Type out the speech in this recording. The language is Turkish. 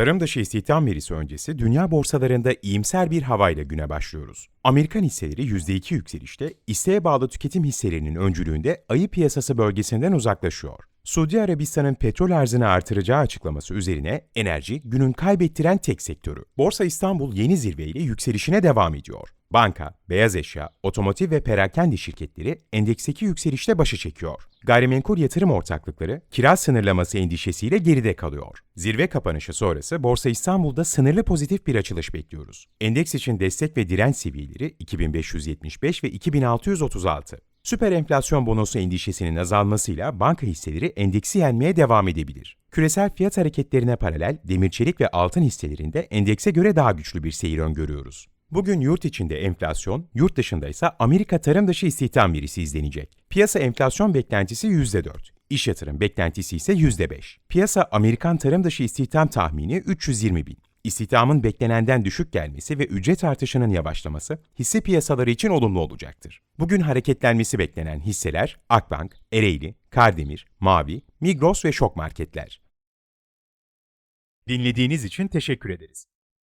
Tarım dışı istihdam verisi öncesi dünya borsalarında iyimser bir havayla güne başlıyoruz. Amerikan hisseleri %2 yükselişte, isteğe bağlı tüketim hisselerinin öncülüğünde ayı piyasası bölgesinden uzaklaşıyor. Suudi Arabistan'ın petrol arzını artıracağı açıklaması üzerine enerji günün kaybettiren tek sektörü. Borsa İstanbul yeni zirveyle yükselişine devam ediyor. Banka, beyaz eşya, otomotiv ve perakende şirketleri endeksteki yükselişte başı çekiyor. Gayrimenkul yatırım ortaklıkları kira sınırlaması endişesiyle geride kalıyor. Zirve kapanışı sonrası Borsa İstanbul'da sınırlı pozitif bir açılış bekliyoruz. Endeks için destek ve direnç seviyeleri 2575 ve 2636. Süper enflasyon bonosu endişesinin azalmasıyla banka hisseleri endeksi yenmeye devam edebilir. Küresel fiyat hareketlerine paralel demir çelik ve altın hisselerinde endekse göre daha güçlü bir seyir öngörüyoruz. Bugün yurt içinde enflasyon, yurt dışında ise Amerika tarım dışı istihdam verisi izlenecek. Piyasa enflasyon beklentisi %4. İş yatırım beklentisi ise %5. Piyasa Amerikan tarım dışı istihdam tahmini 320 bin. İstihdamın beklenenden düşük gelmesi ve ücret artışının yavaşlaması hisse piyasaları için olumlu olacaktır. Bugün hareketlenmesi beklenen hisseler Akbank, Ereğli, Kardemir, Mavi, Migros ve Şok Marketler. Dinlediğiniz için teşekkür ederiz.